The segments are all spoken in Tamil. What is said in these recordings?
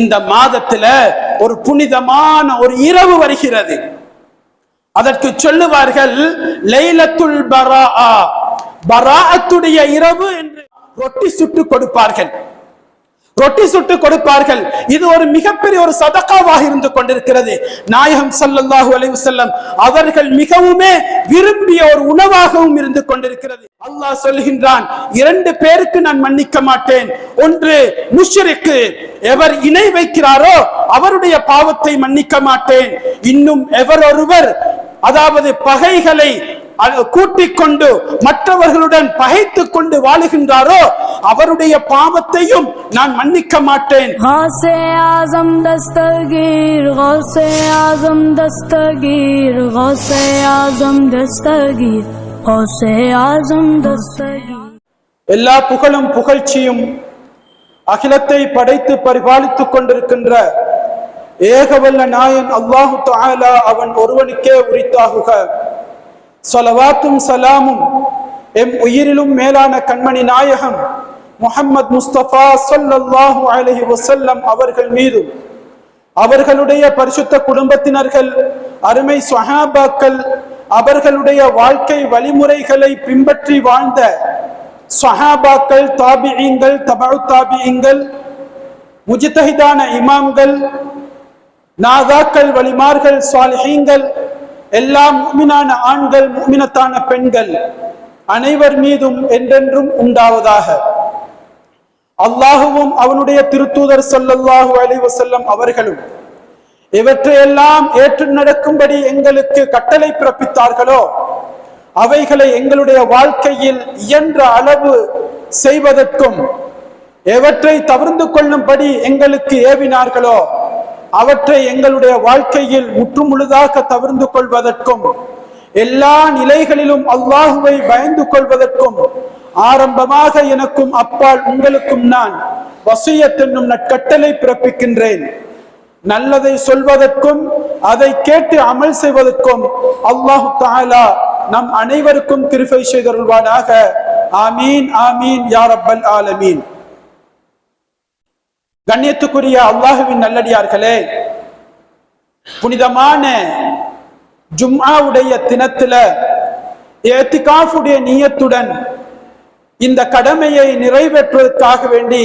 இந்த மாதத்துல ஒரு புனிதமான ஒரு இரவு வருகிறது. அதற்கு சொல்லுவார்கள் லைலத்துல் பரா பராத்துடைய இரவு என்று ரொட்டி சுட்டு கொடுப்பார்கள். ரொட்டி சுட்டு கொடுப்பார்கள். இது ஒரு மிகப்பெரிய ஒரு சதக்காவாக இருந்து கொண்டிருக்கிறது. நாயகம் சல்லாஹூ அலைவசல்லம் அவர்கள் மிகவுமே விரும்பிய ஒரு உணவாகவும் இருந்து கொண்டிருக்கிறது. அல்லாஹ் சொல்லுகின்றான் இரண்டு பேருக்கு நான் மன்னிக்க மாட்டேன். ஒன்று முஷ்ரிக்கு எவர் இணை வைக்கிறாரோ அவருடைய பாவத்தை மன்னிக்க மாட்டேன். இன்னும் எவர் ஒருவர் அதாவது பகைகளை கூட்டிக் கொண்டு மற்றவர்களுடன் பகைத்து கொண்டு வாழுகின்றாரோ அவருடைய பாவத்தையும் நான் மன்னிக்க மாட்டேன். ஆசம் தஸ்தகீர் ஆசம் தஸ்தகீர் ஆசம் தஸ்தகீர். எல்லா புகழும் புகழ்ச்சியும் அகிலத்தை படைத்து பரிபாலித்துக் கொண்டிருக்கின்ற ஏகவல்ல நாயன் அல்லாஹு தாலா அவன் ஒருவனுக்கே உரித்தாகுக. சொலவாத்தும் சலாமும் எம் உயிரிலும் மேலான கண்மணி நாயகம் முஹம்மது முஸ்தபா சொல்லல்லாஹு அலஹி வசல்லம் அவர்கள் மீதும் அவர்களுடைய பரிசுத்த குடும்பத்தினர்கள் அருமை சொஹாபாக்கள் அவர்களுடைய வாழ்க்கை வழிமுறைகளை பின்பற்றி வாழ்ந்த சஹாபாக்கள் தாபியங்கள் தபு தாபியங்கள் முஜித்தஹிதான இமாம்கள் நாதாக்கள் வலிமார்கள் சாலிஹீங்கள் எல்லா முக்மினான ஆண்கள் முமினத்தான பெண்கள் அனைவர் மீதும் என்றென்றும் உண்டாவதாக. அல்லாஹுவும் அவனுடைய திருத்தூதர் சொல்லல்லாஹு அலி வசல்லம் அவர்களும் இவற்றையெல்லாம் ஏற்று நடக்கும்படி எங்களுக்கு கட்டளை பிறப்பித்தார்களோ? அவைகளை எங்களுடைய வாழ்க்கையில் இயன்ற அளவு செய்வதற்கும் எவற்றை தவிர்ந்து கொள்ளும்படி எங்களுக்கு ஏவினார்களோ அவற்றை எங்களுடைய வாழ்க்கையில் முற்றுமுழுதாக தவிர்ந்து கொள்வதற்கும் எல்லா நிலைகளிலும் அல்லாஹுவை பயந்து கொள்வதற்கும் ஆரம்பமாக எனக்கும் அப்பால் உங்களுக்கும் நான் வசியத் என்னும் நற்கட்டளை பிறப்பிக்கின்றேன். நல்லதை சொல்வதற்கும் அதை கேட்டு அமல் செய்வதற்கும் அல்லாஹு தாலா நம் அனைவருக்கும் கிருபை செய்தருள்வானாக. ஆமீன் ஆமீன் யார் அப்பல் ஆலமீன். கண்ணியத்துக்குரிய அல்லாஹுவின் நல்லடியார்களே புனிதமான ஜும்ஆவுடைய தினத்துல ஏத்திகாஃபுடைய நீயத்துடன் இந்த கடமையை நிறைவேற்றுவதற்காக வேண்டி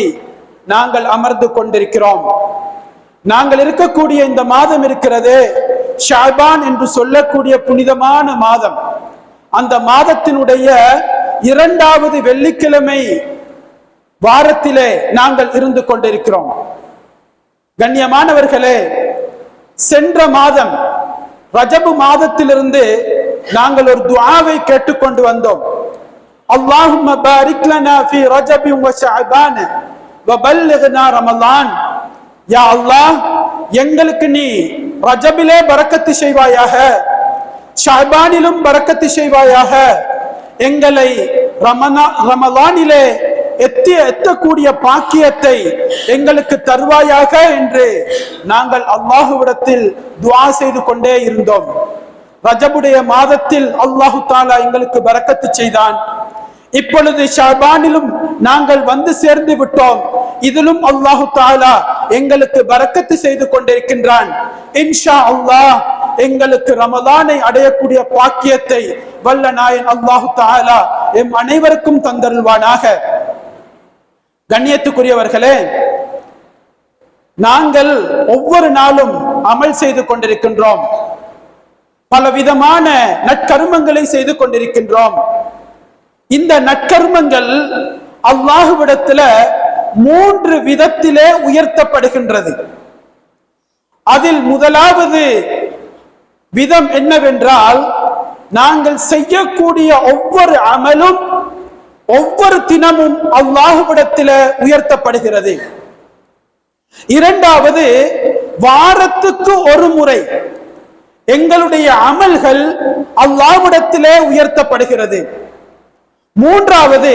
நாங்கள் அமர்ந்து கொண்டிருக்கிறோம். நாங்கள் இருக்கக்கூடிய இந்த மாதம் இருக்கிறது ஷாபான் என்று சொல்லக்கூடிய புனிதமான மாதம். அந்த மாதத்தினுடைய இரண்டாவது வெள்ளிக்கிழமை வாரத்திலே நாங்கள் இருந்து கொண்டிருக்கிறோம். கண்ணியமானவர்களே சென்ற மாதம் ரஜபு மாதத்திலிருந்து நாங்கள் ஒரு துவாவை கேட்டுக்கொண்டு வந்தோம். அல்லாஹும் ரஜபி வ ஷஅபான வ பல்லிக்னா ரமலான். யா அல்லாஹ் எங்களுக்கு நீ ரஜபிலே பறக்கத்து செய்வாயாக ஷஅபானிலும் பறக்கத்து செய்வாயாக. எங்களை ரமனா ரமலானிலே எத்தி எத்தக்கூடிய பாக்கியத்தை எங்களுக்கு தருவாயாக என்று நாங்கள் அல்லாஹுவிடத்தில் துவா செய்து கொண்டே இருந்தோம். ரஜபுடைய மாதத்தில் அல்லாஹு தாலா எங்களுக்கு பறக்கத்து செய்தான். இப்பொழுது ஷாபானிலும் நாங்கள் வந்து சேர்ந்து விட்டோம். இதிலும் அல்லாஹு தாலா எங்களுக்கு வரக்கத்து செய்து கொண்டிருக்கின்றான் இன்ஷா அல்லாஹ் எங்களுக்கு ரமலானை அடையக்கூடிய பாக்கியத்தை வல்ல நாயன் அல்லாஹு தாலா எம் அனைவருக்கும் தந்தருள்வானாக கண்ணியத்துக்குரியவர்களே நாங்கள் ஒவ்வொரு நாளும் அமல் செய்து கொண்டிருக்கின்றோம் பல விதமான நற்கர்மங்களை செய்து கொண்டிருக்கின்றோம் இந்த நற்கர்மங்கள் அல்லாஹுவிடத்துல மூன்று விதத்திலே உயர்த்தப்படுகின்றது. அதில் முதலாவது விதம் என்னவென்றால் நாங்கள் செய்யக்கூடிய ஒவ்வொரு அமலும் ஒவ்வொரு தினமும் அல்லாஹுவிடத்தில உயர்த்தப்படுகிறது. இரண்டாவது வாரத்துக்கு ஒரு முறை எங்களுடைய அமல்கள் அல்லாஹ்விடத்திலே உயர்த்தப்படுகிறது. மூன்றாவது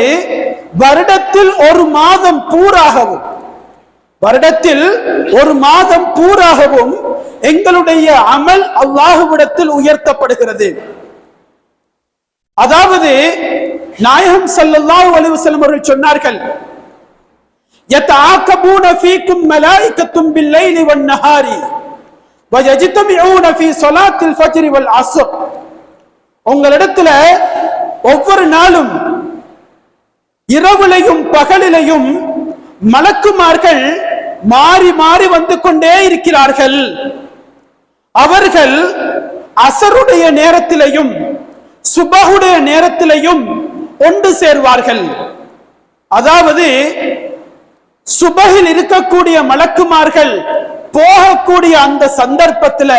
வருடத்தில் ஒரு மாதம் பூராகவும் வருடத்தில் ஒரு மாதம் பூராகவும் எங்களுடைய அமல் அல்லாஹுவிடத்தில் உயர்த்தப்படுகிறது அதாவது நாயகம் ஸல்லல்லாஹு அலைஹி வஸல்லம் அவர்கள் சொன்னார்கள் يتعاقبون فيكم ملائكة بالليل والنهار ويجتمعون في صلاة الفجر والعصر உங்களிடத்துல ஒவ்வொரு நாளும் இரவுலையும் பகலிலையும் மலக்குமார்கள் மாறி மாறி வந்து கொண்டே இருக்கிறார்கள். அவர்கள் அசருடைய நேரத்திலையும் சுபகுடைய நேரத்திலையும் ஒன்று சேர்வார்கள். அதாவது சுபகில் இருக்கக்கூடிய மலக்குமார்கள் போகக்கூடிய அந்த சந்தர்ப்பத்துல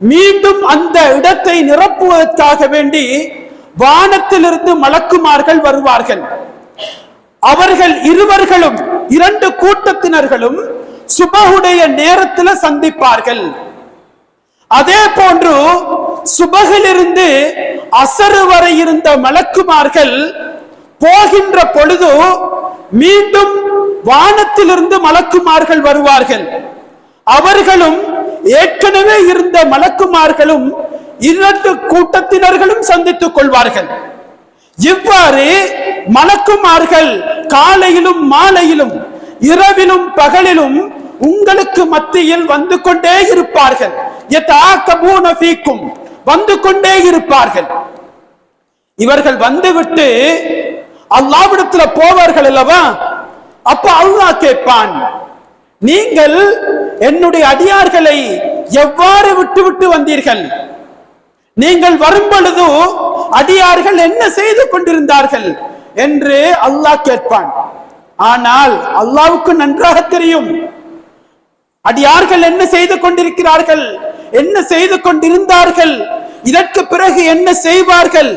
மீண்டும் அந்த இடத்தை நிரப்புவதற்காக வேண்டி வானத்திலிருந்து மலக்குமார்கள் வருவார்கள். அவர்கள் இருவர்களும் இரண்டு கூட்டத்தினர்களும் சுபகுடைய நேரத்தில் சந்திப்பார்கள். அதே போன்று சுபகிலிருந்து அசரு வரை இருந்த மலக்குமார்கள் போகின்ற பொழுது மீண்டும் வானத்திலிருந்து மலக்குமார்கள் வருவார்கள். அவர்களும் ஏற்கனவே இருந்த மலக்குமார்களும் இரண்டு கூட்டத்தினர்களும் சந்தித்துக் கொள்வார்கள். இவ்வாறு மலக்குமார்கள் காலையிலும் மாலையிலும் இரவிலும் பகலிலும் உங்களுக்கு மத்தியில் வந்து கொண்டே இருப்பார்கள். வந்து கொண்டே இருப்பார்கள். இவர்கள் வந்துவிட்டு அல்லாவிடத்துல போவார்கள் அல்லவா? அப்ப அல்லாஹ் கேட்பான் நீங்கள் என்னுடைய அடியார்களை எவ்வாறு விட்டுவிட்டு வந்தீர்கள்? நீங்கள் வரும் பொழுது அடியார்கள் என்ன செய்து கொண்டிருந்தார்கள் என்று அல்லாஹ் கேட்பான். ஆனால் அல்லாவுக்கு நன்றாக தெரியும். அடியார்கள் என்ன செய்து கொண்டிருக்கிறார்கள்? என்ன செய்து கொண்டிருந்தார்கள்? இதற்கு பிறகு என்ன செய்வார்கள்?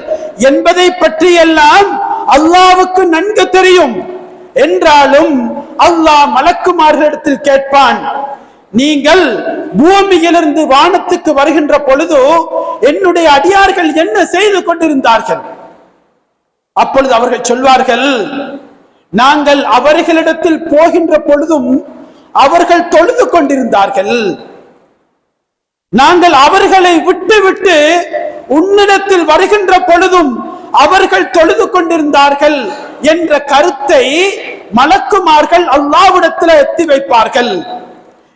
என்பதை பற்றியெல்லாம் அல்லாவுக்கு நன்கு தெரியும். என்றாலும் அல்லாஹ் மலக்குமார்களிடத்தில் கேட்பான். நீங்கள் பூமியிலிருந்து வானத்துக்கு வருகின்ற பொழுது என்னுடைய அடியார்கள் என்ன செய்து கொண்டிருந்தார்கள்? அப்பொழுது அவர்கள் சொல்வார்கள் நாங்கள் அவர்களிடத்தில் போகின்ற பொழுதும் அவர்கள் தொழுது கொண்டிருந்தார்கள். நாங்கள் அவர்களை விட்டு விட்டு உன்னிடத்தில் வருகின்ற பொழுதும் அவர்கள் தொழுது கொண்டிருந்தார்கள் என்ற கருத்தை மலக்குமார்கள் அல்லாவிடத்தில் எத்தி வைப்பார்கள்.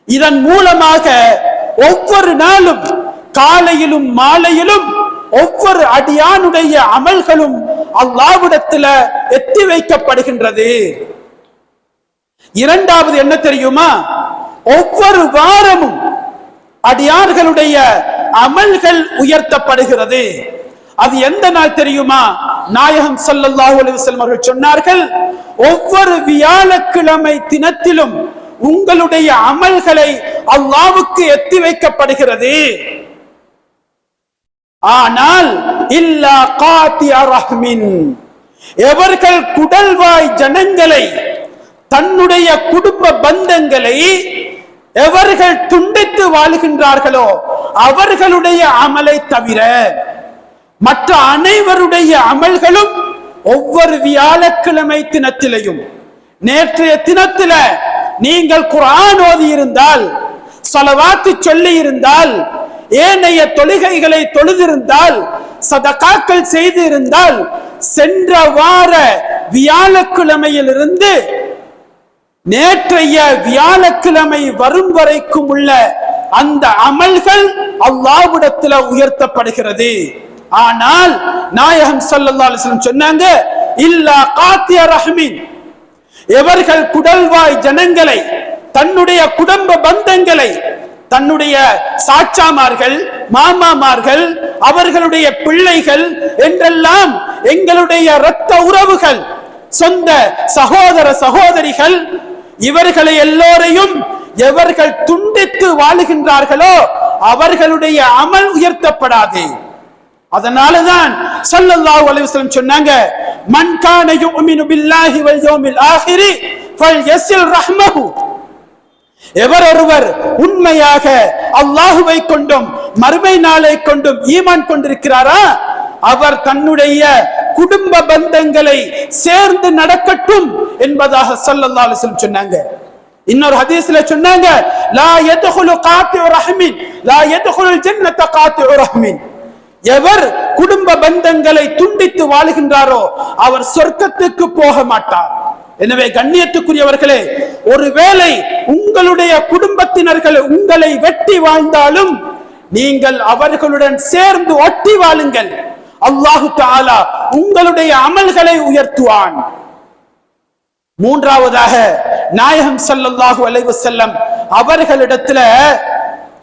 இதன் மூலமாக ஒவ்வொரு நாளும் காலையிலும் மாலையிலும் ஒவ்வொரு அடியானுடைய அமல்களும் அல்லாவிடத்துல எத்தி வைக்கப்படுகின்றது. இரண்டாவது என்ன தெரியுமா? ஒவ்வொரு வாரமும் அடியார்களுடைய அமல்கள் உயர்த்தப்படுகிறது. அது எந்த நாள் தெரியுமா? நாயகம் ஸல்லல்லாஹு அலைஹி அவர்கள் சொன்னார்கள் ஒவ்வொரு வியாழக்கிழமை தினத்திலும் உங்களுடைய அமல்களை அல்லாவுக்கு எத்தி வைக்கப்படுகிறது. ஆனால் இல்லா காத்தி ரஹ்மின் எவர்கள் குடல்வாய் ஜனங்களை தன்னுடைய குடும்ப பந்தங்களை எவர்கள் துண்டித்து வாழுகின்றார்களோ அவர்களுடைய அமலை தவிர மற்ற அனைவருடைய அமல்களும் ஒவ்வொரு வியாழக்கிழமை தினத்திலையும் நேற்றைய தினத்தில நீங்கள் குரான் ஓதி இருந்தால் சலவாத்து சொல்லி இருந்தால் ஏனைய தொழுகைகளை தொழுதிருந்தால் சதகாக்கள் செய்து இருந்தால் சென்ற வார வியாழக்கிழமையிலிருந்து நேற்றைய வியாழக்கிழமை வரும் வரைக்கும் உள்ள அந்த அமல்கள் அல்லாவிடத்துல உயர்த்தப்படுகிறது. ஆனால் நாயகம் ஸல்லல்லாஹு சொன்னாங்க இல்லா காத்திய ரஹ்மின். எவர்கள் குடல்வாய் ஜனங்களை தன்னுடைய குடும்ப பந்தங்களை தன்னுடைய சாச்சாமார்கள் மாமாமார்கள் அவர்களுடைய பிள்ளைகள் என்றெல்லாம் எங்களுடைய இரத்த உறவுகள் சொந்த சகோதர சகோதரிகள் இவர்களை எல்லோரையும் எவர்கள் துண்டித்து வாழுகின்றார்களோ அவர்களுடைய அமல் உயர்த்தப்படாது. அதனாலதான் ஸல்லல்லாஹு அலைஹி சொன்னாங்க மன் கான யுமினு பில்லாஹி வல் யௌமில் ஆஹிரி ஃபல்யஸில் ரஹ்மஹு. எவர் ஒருவர் உண்மையாக அல்லாஹுவை கொண்டும் மறுமை நாளை கொண்டும் ஈமான் கொண்டிருக்கிறாரா? அவர் தன்னுடைய குடும்ப பந்தங்களை சேர்ந்து நடக்கட்டும் என்பதாக ஸல்லல்லாஹு சொன்னாங்க. இன்னொரு ஹதீஸ்ல சொன்னாங்க லா யத்ஹுலு காத்திஉ ரஹ்மின் லா யத்ஹுலுல் காத்து ஒரு ரஹ்மின். எவர் குடும்ப பந்தங்களை துண்டித்து வாழுகின்றாரோ அவர் சொர்க்கத்துக்கு போக மாட்டார். எனவே கண்ணியத்துக்குரியவர்களே ஒருவேளை உங்களுடைய குடும்பத்தினர்கள் உங்களை வெட்டி வாழ்ந்தாலும் நீங்கள் அவர்களுடன் சேர்ந்து ஒட்டி வாழுங்கள். அல்லாஹு தாலா உங்களுடைய அமல்களை உயர்த்துவான். மூன்றாவதாக நாயகம் சல்லாஹு அலைவு செல்லம் அவர்களிடத்துல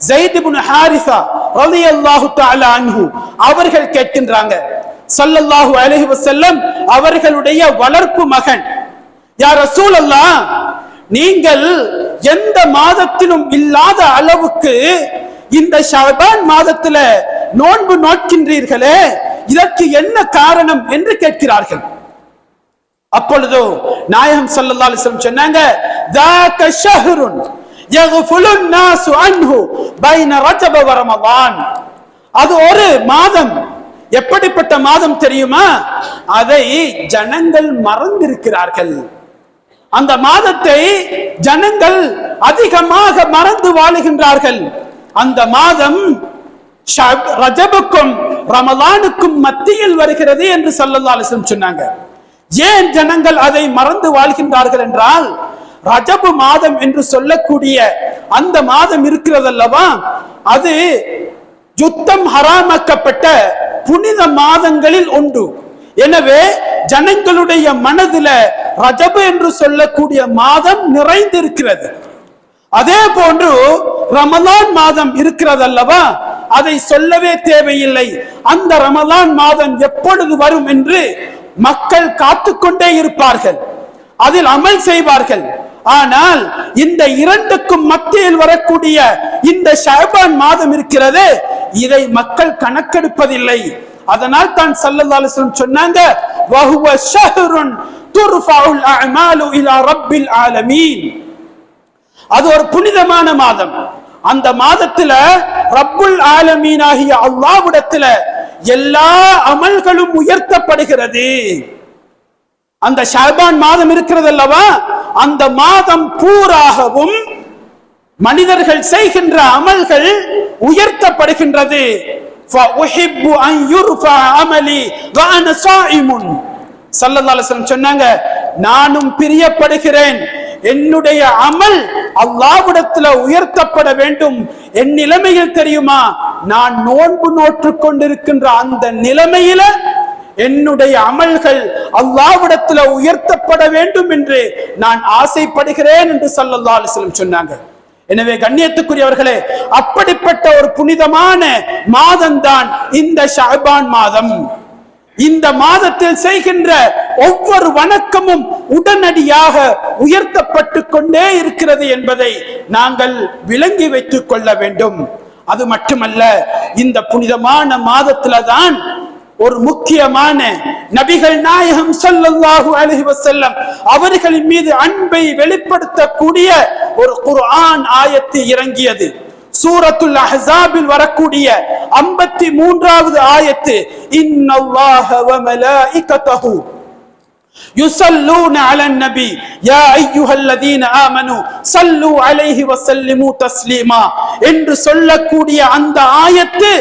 ஜெயித் ஹாரிசா ரலி அல்லாஹு தஆலா அன்ஹு அவர்கள் கேட்கின்றாங்க. சல்லல்லாஹு அலஹி வசல்லம் அவர்களுடைய வளர்ப்பு மகன். யார் ரசூல் அல்லா நீங்கள் எந்த மாதத்திலும் இல்லாத அளவுக்கு இந்த ஷஅபான் மாதத்துல நோன்பு நோக்கின்றீர்களே இதற்கு என்ன காரணம் என்று கேட்கிறார்கள். அப்பொழுதோ நாயகம் ஸல்லல்லாஹு அலைஹி வஸல்லம் சொன்னாங்க அது ஒரு மாதம். எப்படிப்பட்ட மாதம் தெரியுமா? அதை ஜனங்கள் மறந்திருக்கிறார்கள். அந்த மாதத்தை ஜனங்கள் அதிகமாக மறந்து வாழுகின்றார்கள். அந்த மாதம் ரஜபுக்கும் ரமதானுக்கும் மத்தியில் வருகிறது என்று சல்லல்லா அலிஸ்லம் சொன்னாங்க. ஏன் ஜனங்கள் அதை மறந்து வாழ்கின்றார்கள் என்றால் ரஜபு மாதம் என்று சொல்லக்கூடிய அந்த மாதம் இருக்கிறதல்லவா? அது யுத்தம் ஹராமாக்கப்பட்ட புனித மாதங்களில் உண்டு. எனவே ஜனங்களுடைய மனதில ரஜபு என்று சொல்லக்கூடிய மாதம் நிறைந்திருக்கிறது. அதே போன்று ரமலான் மாதம் இருக்கிறதல்லவா? அதை சொல்லவே தேவையில்லை. அந்த ரமலான் மாதம் எப்பொழுது வரும் என்று மக்கள் காத்துக்கொண்டே இருப்பார்கள். அதில் அமல் செய்வார்கள். ஆனால் இந்த இரண்டுக்கும் மத்தியில் வரக்கூடிய இந்த ஷாபான் மாதம் இருக்கிறது இதை மக்கள் கணக்கெடுப்பதில்லை. அதனால் தான் ஸல்லல்லாஹு அலைஹி சொன்னாங்க வஹுவ ஷஹ்ருன் துர்ஃபஉல் அஅமாலு இலா ரப்பில் ஆலமீன். அது ஒரு புனிதமான மாதம். அந்த மாதத்துல ரப்புல் ஆலமீனாகிய அல்லாஹ்விடத்துல எல்லா அமல்களும் உயர்த்தப்படுகிறது. அந்த ஷாபான் மாதம் இருக்கிறது அல்லவா? அந்த மாதம் பூராகவும் மனிதர்கள் செய்கின்ற அமல்கள் உயர்த்தப்படுகின்றது. சொன்னாங்க நானும் பிரியப்படுகிறேன். என்னுடைய அமல் அல்லாவிடத்துல உயர்த்தப்பட வேண்டும். என் நிலைமையில் தெரியுமா? நான் நோன்பு நோற்று கொண்டிருக்கின்ற அந்த நிலைமையில என்னுடைய அமல்கள் அல்லாவிடத்துல உயர்த்தப்பட வேண்டும் என்று நான் ஆசைப்படுகிறேன் என்று சல்லல்லா அலிஸ்லம் சொன்னாங்க. எனவே கண்ணியத்துக்குரியவர்களே அப்படிப்பட்ட ஒரு புனிதமான மாதம்தான் இந்த ஷஅபான் மாதம். இந்த மாதத்தில் செய்கின்ற ஒவ்வொரு வணக்கமும் உடனடியாக உயர்த்தப்பட்டு கொண்டே இருக்கிறது என்பதை நாங்கள் விளங்கி வைத்துக் கொள்ள வேண்டும். அது மட்டுமல்ல இந்த புனிதமான மாதத்துல தான் ஒரு முக்கியமான நபிகள் நாயகம் ஸல்லல்லாஹு அலைஹி வசல்லம் அவர்களின் மீது அன்பை வெளிப்படுத்தக்கூடிய ஒரு குர்ஆன் ஆயத்து இறங்கியது. சூரத்துல் அஹ்ஸாபில் வரக்கூடிய 53 மூன்றாவது ஆயத்து இன்னல்லாஹ வ மலாயிகத்தஹு يصلون على النبي يا ايها الذين امنوا صلوا عليه وسلموا تسليما என்று சொல்லக்கூடிய அந்த ஆயத்து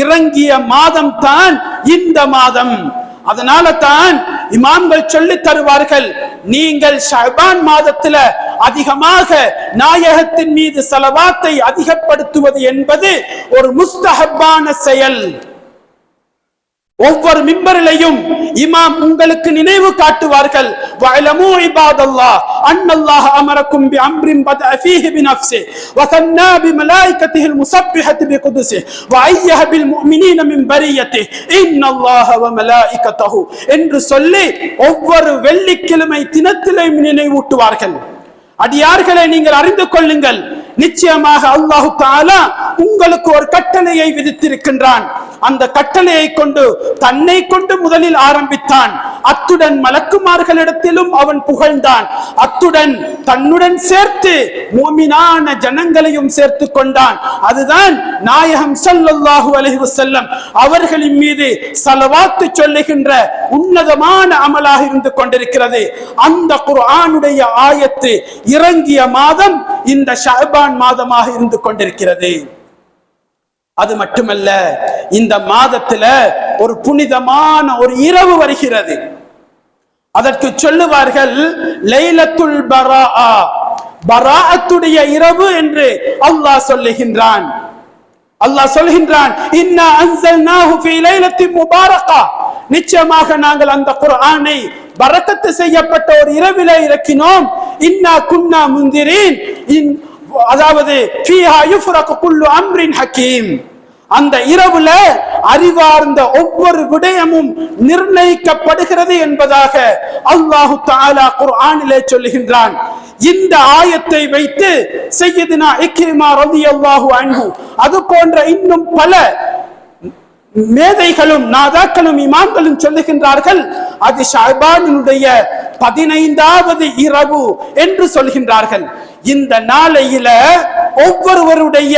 இறங்கிய மாதம் தான் இந்த மாதம் அதனால தான் இமாம்கள் சொல்லி தருவார்கள் நீங்கள் ஷஅபான் மாதத்துல அதிகமாக நாயகத்தின் மீது செலவாத்தை அதிகப்படுத்துவது என்பது ஒரு முஸ்தஹப்பான செயல் ஒவ்வொரு மிம்பரிலையும் இமாம் உங்களுக்கு நினைவு காட்டுவார்கள் வஅலமு இபாதல்லாஹ் அன்னல்லாஹ அமரக்கும் பிஅம்ரின் பதஅ ஃபீஹி பினஃப்ஸி வதன்னா பிமலாயிகத்திஹி المسبحة بقدسه وأيها بالمؤمنين من بريته إن الله وملائكته என்று சொல்லி ஒவ்வொரு வெள்ளிக்கிழமை தினத்திலே நினைவூட்டுவார்கள் அடியார்களை நீங்கள் அறிந்து கொள்ளுங்கள். நிச்சயமாக அல்லாஹு தாலா உங்களுக்கு ஒரு கட்டளையை விதித்திருக்கின்றான். அந்த கட்டளையை கொண்டு தன்னை கொண்டு முதலில் ஆரம்பித்தான். அத்துடன் மலக்குமார்களிடத்திலும் அவன் புகழ்ந்தான். அத்துடன் தன்னுடன் சேர்த்து மோமினான ஜனங்களையும் சேர்த்து கொண்டான். அதுதான் நாயகம் ஸல்லல்லாஹு அலைஹி வஸல்லம் அவர்களின் மீது சலவாத்து சொல்லுகின்ற உன்னதமான அமலாக இருந்து கொண்டிருக்கிறது. அந்த குர்ஆனுடைய ஆயத்து இறங்கிய மாதம் இந்த ஷஹபான் மாதமாக இருந்து கொண்டிருக்கிறது. அது மட்டுமல்ல இந்த மாதத்துல ஒரு புனிதமான ஒரு இரவு வருகிறது. அதற்கு சொல்லுவார்கள் லைலத்துல் பரா பராத்துடைய இரவு என்று அல்லாஹ் சொல்லுகின்றான். அல்லாஹ் சொல்கின்றான் இன்னா அன்சல்நாஹு ஃபீ லைலத்தின் முபாரகா. நிச்சயமாக நாங்கள் அந்த குர்ஆனை பரக்கத்து செய்யப்பட்ட ஒரு இரவில இறக்கினோம். இன்னா குன்னா முந்திரின். அதாவது அம்ரின் ஹக்கீம். அந்த இரவுல அறிவார்ந்த ஒவ்வொரு விடயமும் நிர்ணயிக்கப்படுகிறது என்பதாக அல்லாஹு தாலா குர்ஆனிலே சொல்லுகின்றான். இந்த ஆயத்தை வைத்து செய்யதுனா இக்ரிமா ரலியல்லாஹு அன்பு அது போன்ற இன்னும் பல மேதைகளும் நாதாக்களும் இமாம்களும் சொல்லுகின்றார்கள் அது ஷாபானுடைய பதினைந்தாவது இரவு என்று சொல்கின்றார்கள். இந்த நாளையில ஒவ்வொருவருடைய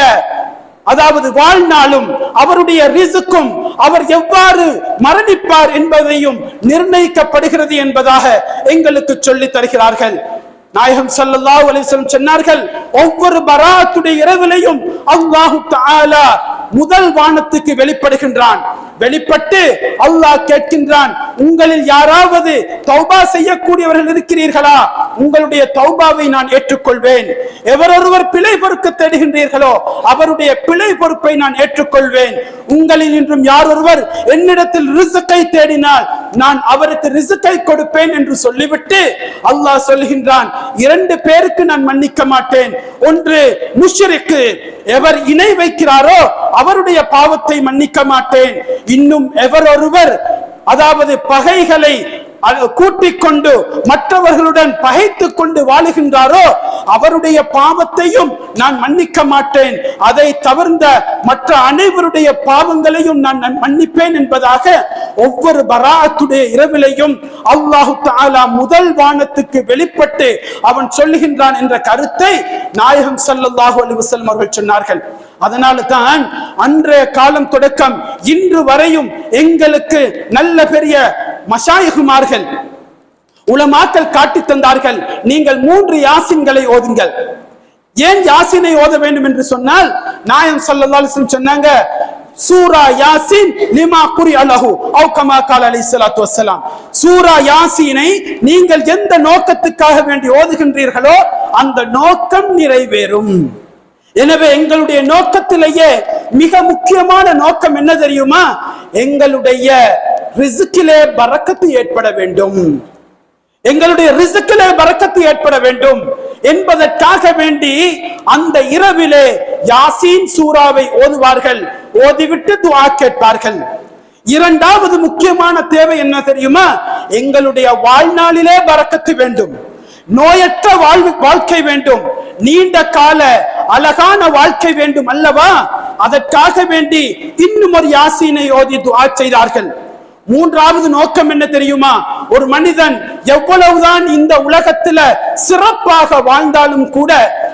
அதாவது வாழ்நாளும் அவருடைய ரிசுக்கும் அவர் எவ்வாறு மரணிப்பார் என்பதையும் நிர்ணயிக்கப்படுகிறது என்பதாக எங்களுக்கு சொல்லி தருகிறார்கள். நாயகம் ஸல்லல்லாஹு அலிஸ்லம் சொன்னார்கள் ஒவ்வொரு பராத்துடைய இரவிலையும் அல்லாஹு தஆலா முதல் வானத்துக்கு வெளிப்படுகின்றான். வெளிப்பட்டு அல்லாஹ் கேட்கின்றான் உங்களில் யாராவது தௌபா செய்யக்கூடியவர்கள் இருக்கிறீர்களா? உங்களுடைய தௌபாவை நான் ஏற்றுக்கொள்வேன். எவரொருவர் பிழை பொறுக்க தேடுகின்றீர்களோ அவருடைய பிழை பொறுப்பை நான் ஏற்றுக்கொள்வேன். உங்களில் இன்றும் யார் ஒருவர் என்னிடத்தில் ரிசுக்கை தேடினால் நான் அவருக்கு ரிசுக்கை கொடுப்பேன் என்று சொல்லிவிட்டு அல்லாஹ் சொல்கின்றான் இரண்டு பேருக்கு நான் மன்னிக்க மாட்டேன். ஒன்று முஷ்ரிக்கு. எவர் இணை வைக்கிறாரோ அவருடைய பாவத்தை மன்னிக்க மாட்டேன். இன்னும் எவர் ஒருவர் அதாவது பகைகளை கூட்டிக் கொண்டு மற்றவர்களுடன் பகைத்துக் கொண்டு வாழுகின்றாரோ அவருடைய பாவத்தையும் நான் மன்னிக்க மாட்டேன். அதை தவிர்ந்த மற்ற அனைவருடைய பாவங்களையும் நான் மன்னிப்பேன் என்பதாக ஒவ்வொரு பராத்துடைய இரவிலையும் அல்லாஹு தாலா முதல் வானத்துக்கு வெளிப்பட்டு அவன் சொல்லுகின்றான் என்ற கருத்தை நாயகம் ஸல்லல்லாஹு அலைஹி வஸல்லம் அவர்கள் சொன்னார்கள். அதனால தான் அன்றைய காலம் தொடக்கம் இன்று வரையும் எங்களுக்கு நல்ல பெரிய மஷாயிகுமார்கள் உலமாக்கள் காட்டி தந்தார்கள் நீங்கள் மூன்று யாசின்களை ஓதுங்கள். ஏன் யாசினை ஓத வேண்டும் என்று சொன்னால் நாயம் சொல்லி சொன்னாங்க சூரா யாசின் லிமா குரி அலஹு அவு கமா கால அலி சலாத்து வசலாம் சூரா யாசீனை நீங்கள் எந்த நோக்கத்துக்காக வேண்டி ஓதுகின்றீர்களோ அந்த நோக்கம் நிறைவேறும். எனவே எங்களுடைய நோக்கத்திலேயே மிக முக்கியமான நோக்கம் என்ன தெரியுமா? எங்களுடைய ரிசுக்கிலே பறக்கத்து ஏற்பட வேண்டும். எங்களுடைய ரிசுக்கிலே பறக்கத்து ஏற்பட வேண்டும் என்பதற்காக வேண்டி அந்த இரவிலே யாசீன் சூறாவை ஓதுவார்கள். ஓதிவிட்டு துவா கேட்பார்கள். இரண்டாவது முக்கியமான தேவை என்ன தெரியுமா? எங்களுடைய வாழ்நாளிலே பறக்கத்து வேண்டும். நோயற்ற வாழ்வு வாழ்க்கை வேண்டும். நீண்ட கால அழகான வாழ்க்கை வேண்டும் அல்லவா? அதற்காக வேண்டி இன்னும் ஒரு யாசீனை ஓதி துவா செய்தார்கள். மூன்றாவது நோக்கம் என்ன தெரியுமா? ஒரு மனிதன் எவ்வளவுதான் இந்த உலகத்துல சிறப்பாக வாழ்ந்தாலும் கூட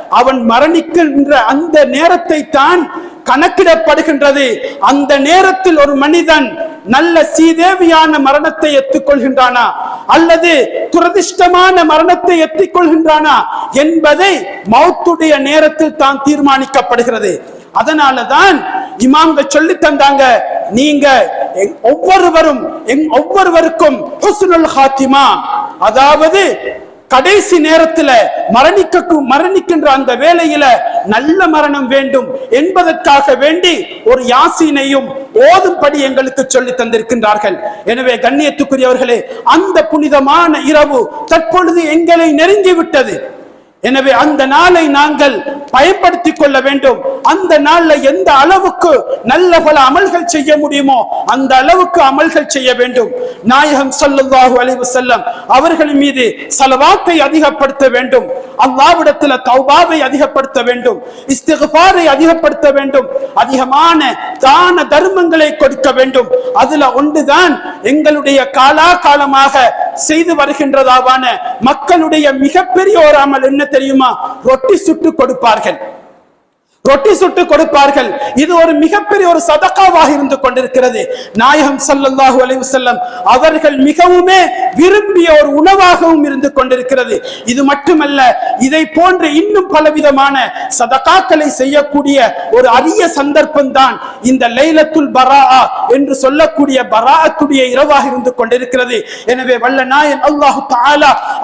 அவன் மரணிக்கின்ற அந்த நேரத்தை தான் கணக்கிடப்படுகின்றது. அந்த நேரத்தில் ஒரு மனிதன் நல்ல சீதேவியான மரணத்தை எத்துக்கொள்கின்றானா அல்லது துரதிர்ஷ்டமான மரணத்தை எத்திக்கொள்கின்றானா என்பதை மௌத்துடைய நேரத்தில் தான் தீர்மானிக்கப்படுகிறது. அதனாலதான் இமாம்கள் சொல்லி தந்தாங்க நீங்க ஒவ்வொருவரும் ஒவ்வொருவருக்கும் ஹாத்திமா. அதாவது கடைசி நேரத்துல மரணிக்க மரணிக்கின்ற அந்த வேலையில நல்ல மரணம் வேண்டும் என்பதற்காக வேண்டி ஒரு யாசினையும் ஓதும்படி எங்களுக்கு சொல்லி தந்திருக்கின்றார்கள். எனவே கண்ணியத்துக்குரியவர்களே அந்த புனிதமான இரவு தற்பொழுது எங்களை நெருங்கி விட்டது எனவே அந்த நாளை நாங்கள் பயன்படுத்திக் கொள்ள வேண்டும். அந்த நாள்ல எந்த அளவுக்கு நல்ல பல அமல்கள் செய்ய முடியுமோ அந்த அளவுக்கு அமல்கள் செய்ய வேண்டும். நாயகம் ஸல்லல்லாஹு அலைஹி செல்லம் அவர்கள் மீது சலவாத்தை அதிகப்படுத்த வேண்டும். அல்லாவிடத்துல தௌபாவை அதிகப்படுத்த வேண்டும். இஸ்திகாரை அதிகப்படுத்த வேண்டும். அதிகமான தான தர்மங்களை கொடுக்க வேண்டும். அதுல ஒன்றுதான் எங்களுடைய காலா காலமாக செய்து வருகின்றதாவான மக்களுடைய மிகப்பெரிய ஒரு அமல். என்ன தெரியுமா? ரொட்டி சுட்டு கொடுப்பார்கள். ரொட்டி சுட்டு கொடுப்பார்கள். இது ஒரு மிகப்பெரிய ஒரு சதக்காவாக இருந்து கொண்டிருக்கிறது. நாயகம் ஸல்லல்லாஹு அலைஹி அவர்கள் மிகவுமே விரும்பி ஒரு உணவாகவும் இருந்து கொண்டிருக்கிறது. இது மட்டுமல்ல இதை போன்ற இன்னும் பலவிதமான சதகாக்களை செய்யக்கூடிய ஒரு அரிய சந்தர்ப்பம் தான் இந்த லைலத்துல் பராஆ என்று சொல்லக்கூடிய பராத்துடைய இரவாக இருந்து கொண்டிருக்கிறது. எனவே வல்ல நாயன் அல்லாஹு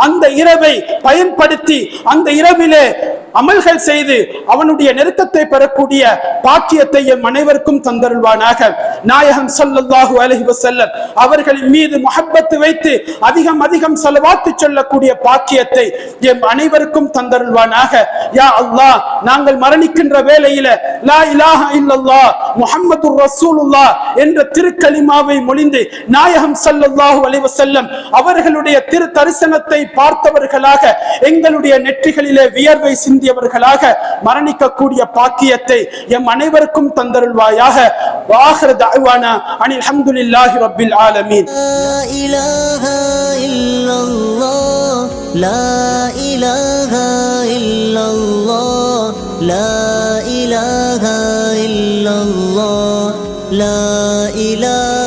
அந்த இரவை பயன்படுத்தி அந்த இரவிலே அமல்கள் செய்து அவனுடைய நெருக்கத்தை பெறக்கூடிய பாக்கியத்தை எம் அனைவருக்கும் தந்தருள்வானாக. நாயகம் ஸல்லல்லாஹு அலஹி வசல்லம் அவர்களின் மீது முகப்பத்து வைத்து அதிகம் அதிகம் செலவாத்து சொல்லக்கூடிய பாக்கியத்தை எம் அனைவருக்கும் தந்தருள்வானாக. யா அல்லாஹ் நாங்கள் மரணிக்கின்ற வேளையில லா இலாஹ இல்லல்லா முஹம்மதுர் ரசூலுல்லா என்ற திருக்கலிமாவை மொழிந்து நாயகம் ஸல்லல்லாஹு அலைவ செல்லம் அவர்களுடைய திரு தரிசனத்தை பார்த்தவர்களாக எங்களுடைய நெற்றிகளிலே வியர்வை வேண்டியவர்களாக மரணிக்கக்கூடிய பாக்கியத்தை எம் அனைவருக்கும் தந்தருள்வாயாக. வாஹர் தாழ்வானா அனில் அஹமதுல்லாஹி ரபில் ஆலமீன். لا إله إلا الله لا إله إلا